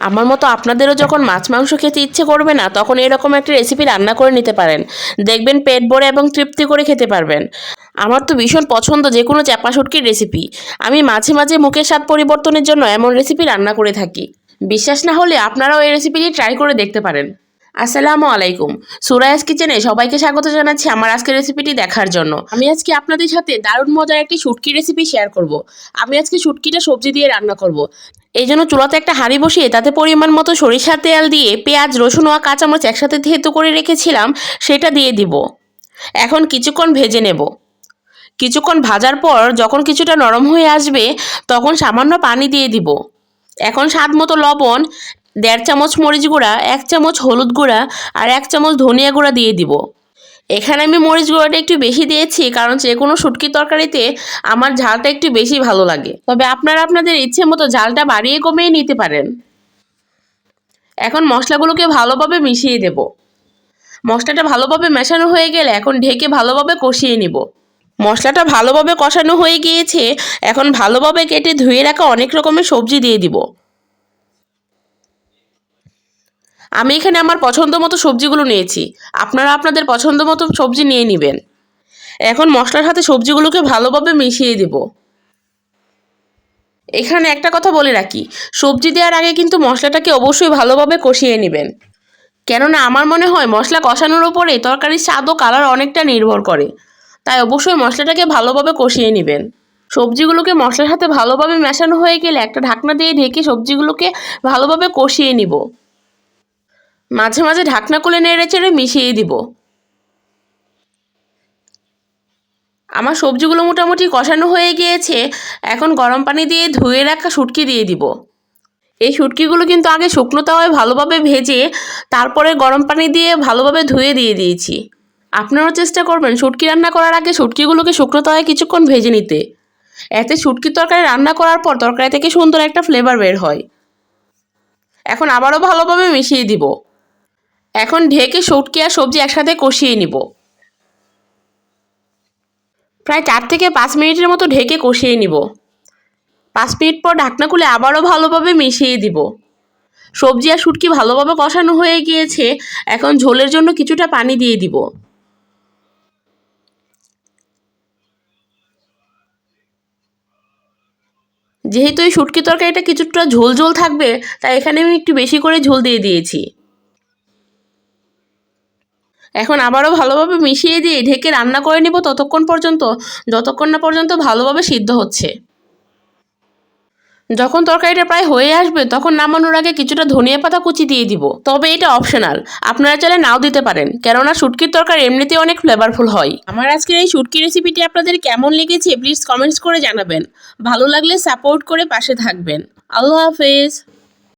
আমার মতো আপনাদেরও যখন মাছ, মাংস খেতে ইচ্ছে করবে না, তখন এরকম একটা রেসিপি রান্না করে নিতে পারেন। দেখবেন পেট ভরে এবং তৃপ্তি করে খেতে পারবেন। আমার তো ভীষণ পছন্দ যে কোনো চাপা শুটকির রেসিপি আমি মাঝে মাঝে মুখের স্বাদ পরিবর্তনের জন্য এমন রেসিপি রান্না করে থাকি। বিশ্বাস না হলে আপনারাও এই রেসিপিটি ট্রাই করে দেখতে পারেন। আসসালামু আলাইকুম। সুরায়াস কিচেনে সবাইকে স্বাগত জানাচ্ছি আমার আজকের রেসিপিটি দেখার জন্য। আমি আজকে আপনাদের সাথে দারুণ মজার একটি শুটকি রেসিপি শেয়ার করব। আমি আজকে শুটকিটা সবজি দিয়ে রান্না করব। এই জন্য চুলাতে একটা হাঁড়ি বসিয়ে তাতে পরিমাণ মতো সরিষার তেল দিয়ে পেঁয়াজ, রসুন ও কাঁচামরিচ একসাথে থেতু করে রেখেছিলাম, সেটা দিয়ে দিব। এখন কিছুক্ষণ ভেজে নেব। কিছুক্ষণ ভাজার পর যখন কিছুটা নরম হয়ে আসবে, তখন সামান্য পানি দিয়ে দিব। এখন স্বাদ মতো লবণ, দেড় চামচ মরিচ গুঁড়া, এক চামচ হলুদ গুঁড়া আর এক চামচ ধনিয়া গুঁড়া দিয়ে দিব। এখানে আমি মরিচ গুঁড়াটা একটু বেশি দিয়েছি, কারণ যে কোনো শুটকি তরকারিতে আমার ঝালটা একটু বেশি ভালো লাগে। তবে আপনারা আপনাদের ইচ্ছে মতো ঝালটা বাড়িয়ে কমিয়ে নিতে পারেন। এখন মশলাগুলোকে ভালোভাবে মিশিয়ে দেব। মশলাটা ভালোভাবে মেশানো হয়ে গেলে এখন ঢেকে ভালোভাবে কষিয়ে নিব। মশলাটা ভালোভাবে কষানো হয়ে গিয়েছে, এখন ভালোভাবে কেটে ধুয়ে রাখা অনেক রকমের সবজি দিয়ে দিব। আমি এখানে আমার পছন্দ মতো সবজিগুলো নিয়েছি। আপনারা আপনাদের পছন্দ মতো সবজি নিয়ে নেবেন। এখন মশলার সাথে সবজিগুলোকে ভালোভাবে মিশিয়ে দেব। এখানে একটা কথা বলে রাখি, সবজি দেওয়ার আগে কিন্তু মশলাটাকে অবশ্যই ভালোভাবে কষিয়ে নেবেন। কেননা আমার মনে হয় মশলা কষানোর ওপরে তরকারির স্বাদ ও কালার অনেকটা নির্ভর করে। তাই অবশ্যই মশলাটাকে ভালোভাবে কষিয়ে নেবেন। সবজিগুলোকে মশলার সাথে ভালোভাবে মেশানো হয়ে গেলে একটা ঢাকনা দিয়ে ঢেকে সবজিগুলোকে ভালোভাবে কষিয়ে নিব। মাঝে মাঝে ঢাকনা খুলে নেড়ে চেড়ে মিশিয়ে দিব। আমার সবজিগুলো মোটামুটি কষানো হয়ে গিয়েছে, এখন গরম পানি দিয়ে ধুয়ে রাখা শুটকি দিয়ে দিব। এই শুটকিগুলো কিন্তু আগে শুকনো তাওয়ায় ভালোভাবে ভেজে, তারপরে গরম পানি দিয়ে ভালোভাবে ধুয়ে দিয়ে দিয়েছি। আপনারাও চেষ্টা করবেন শুটকি রান্না করার আগে শুটকিগুলোকে শুকনো তাওয়ায় কিছুক্ষণ ভেজে নিতে। এতে শুটকির তরকারি রান্না করার পর তরকারি থেকে সুন্দর একটা ফ্লেভার বের হয়। এখন আবারও ভালোভাবে মিশিয়ে দিব। এখন ঢেকে শুটকি আর সবজি একসাথে কষিয়ে নিব। প্রায় চার থেকে পাঁচ মিনিটের মতো ঢেকে কষিয়ে নিব। পাঁচ মিনিট পর ঢাকনা খুলে আবারও ভালোভাবে মিশিয়ে দিব। সবজি আর শুটকি ভালোভাবে কষানো হয়ে গিয়েছে, এখন ঝোলের জন্য কিছুটা পানি দিয়ে দিব। যেহেতু এই শুটকি তরকারিটা কিছুটা ঝোল ঝোল থাকবে, তাই এখানে আমি একটু বেশি করে ঝোল দিয়ে দিয়েছি। এখন আবারও ভালোভাবে মিশিয়ে দিয়ে ঢেকে রান্না করে নিব ততক্ষণ পর্যন্ত, যতক্ষণ না পর্যন্ত ভালোভাবে সিদ্ধ হচ্ছে। যখন তরকারিটা প্রায় হয়ে আসবে, তখন নামানোর আগে কিছুটা ধনিয়া পাতা কুচি দিয়ে দিব। তবে এটা অপশনাল, আপনারা চাইলে নাও দিতে পারেন, কেননা শুটকির তরকারি এমনিতে অনেক ফ্লেভারফুল হয়। আমার আজকের এই শুটকি রেসিপিটি আপনাদের কেমন লেগেছে প্লিজ কমেন্টস করে জানাবেন। ভালো লাগলে সাপোর্ট করে পাশে থাকবেন। আল্লাহ হাফেজ।